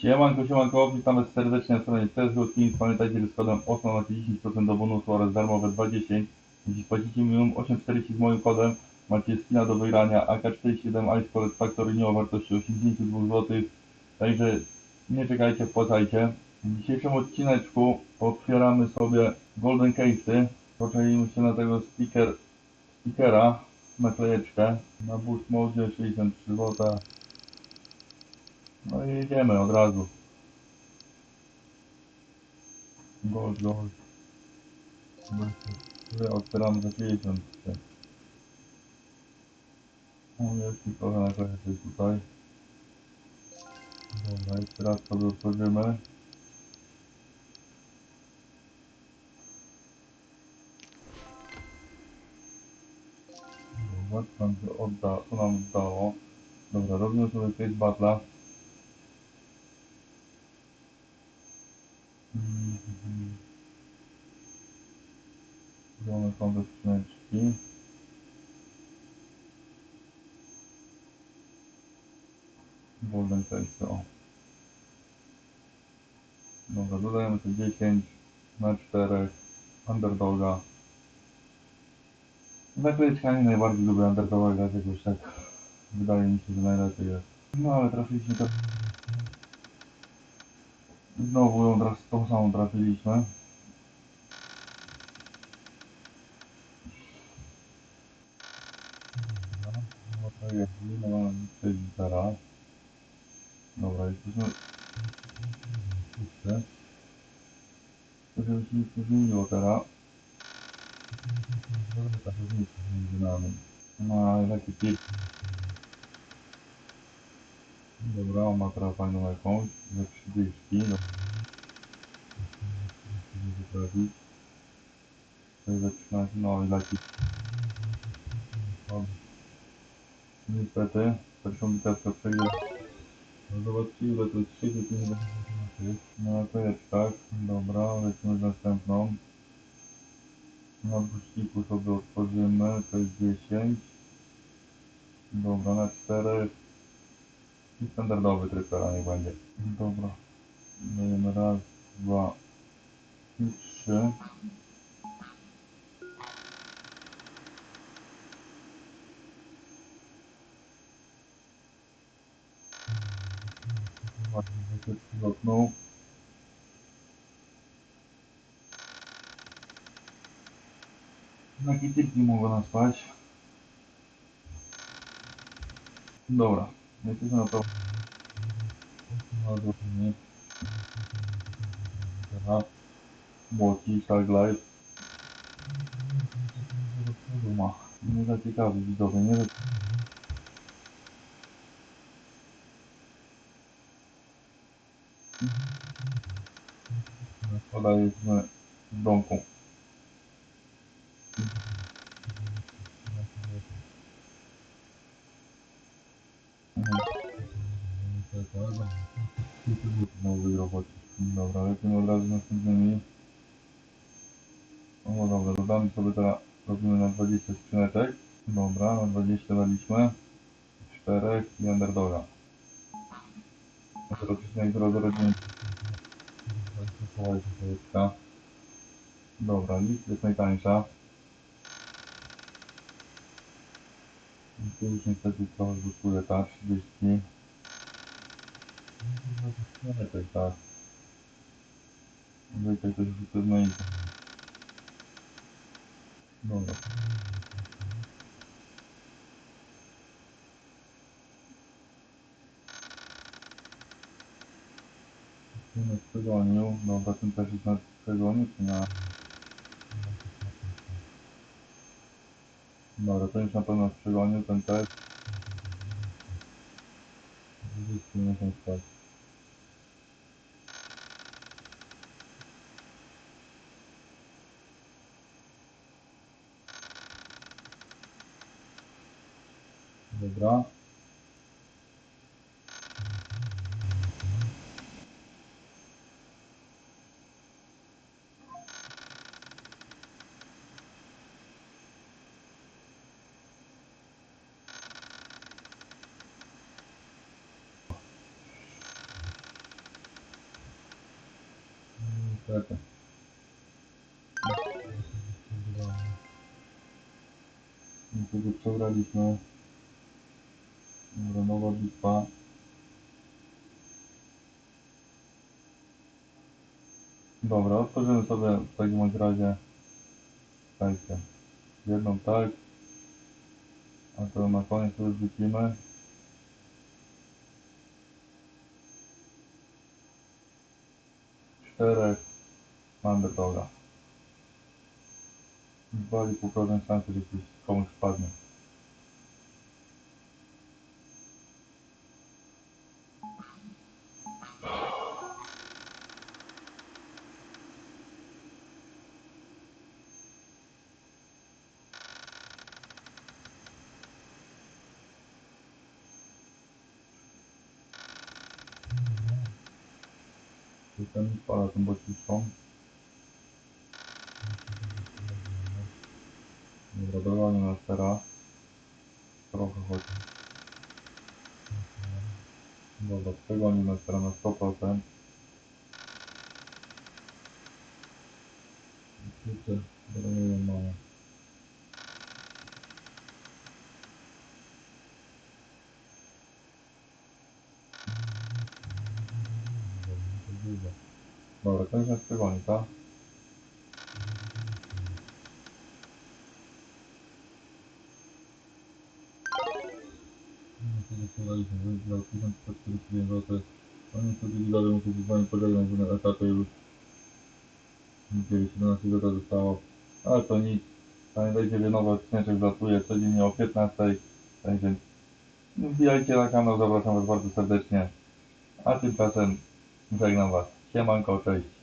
Siemanko, siemanko, witam was serdecznie na stronie CSGO Teams. Pamiętajcie, że z kodem OSMA macie 10% do bonusu oraz darmowe 20. Jeśli płacicie minimum 8,40 z moim kodem, macie skina do wygrania AK-47 Ice Collet Factory New o wartości 82 zł. Także nie czekajcie, wpłacajcie. W dzisiejszym odcineczku otwieramy sobie Golden Case'y. Poczęliśmy się na tego sticker, stickera, naklejeczkę na Boost Mode 63 zł. No i jedziemy od razu. Gold, gold. Tutaj otwieramy za 50. O, jest i trochę na koniec jest tutaj. Dobra, jeszcze raz sobie otworzymy. Dobra, co nam, się odda, co nam oddało. Dobra, robimy sobie case battle'a. Zielone są te skrzyneczki. Golden Face, o. Dobra, dodajemy tu 10 na 4 underdoga. Naklejeczkami najbardziej lubię underdoga jakoś tak. Wydaje mi się, że najlepiej jest. No ale trafiliśmy to. Znowu ją tą samą trafiliśmy. Dobra, no to jest, no mamy przejść zaraz. Dobra, jesteśmy... Puszczę. To żeby się nic nie zmieniło teraz. Ta różnica między nami. No, ale taki pik. Dobra, on ma teraz fajną jakąś, za 30, dobra. Musimy wyprawić. Tutaj za 13, no i laki. Dobra. Niestety, bitewkę przegrał. No zobaczcie ile to jest 3 5 No to jest tak, dobra, lecimy z następną. Na buściku sobie otworzymy, to jest 10. Dobra, na 4. I standardowy trypera niech będzie. Dobra. Dajemy raz, dwa i trzy. Ładnie się przylotnął. Takie typki mogą nas spać. Dobra, jesteśmy na to. No nie. Shark Life. Ma. Nie za ciekawy widzowie, nie za Podaliśmy w domku. Nowy robot. Dobra, lecimy od razu następnymi. O dobra, dodamy sobie teraz, robimy na 20 skrzyneczek. Dobra, na 20 daliśmy. 4 i underdoga. Teraz jak rozrodzimy. Dobra, list jest najtańsza. I Tu już niestety trochę zyskuje ta 30. No tak tak. Zwykle to już to znajdzie. Dobra. Na przegonił. Dobra, ten też jest na przegonił, czy na... Dobra, to już na pewno przegonił, ten też. Wszyscy nie są spać. Dobra. Czekaj. No to go przebraliśmy. Dobra, nowa bitwa. Dobra, otworzymy sobie w takim razie. Czekajcie. Jedną tak. A to na koniec sobie wrzucimy. Czterech underdoga. 2,5% szansy, że ktoś komuś wpadnie. I ten spala tą bociczką. Dogonię nas teraz. Trochę chodzi. Dobra, przegonił nas teraz na 100%. Kurczę, broniłem mało. Dobra, to już nas przegoni, tak? No że za 1149 zł. No muszę się z wami pożegnać, że na etapie już 17 zł zostało. Ale to nic. Pamiętajcie, że nowy odcinek wlatuje codziennie o 15. Także wbijajcie na kanał, zapraszam was bardzo serdecznie. A tymczasem żegnam was. Siemanko, cześć.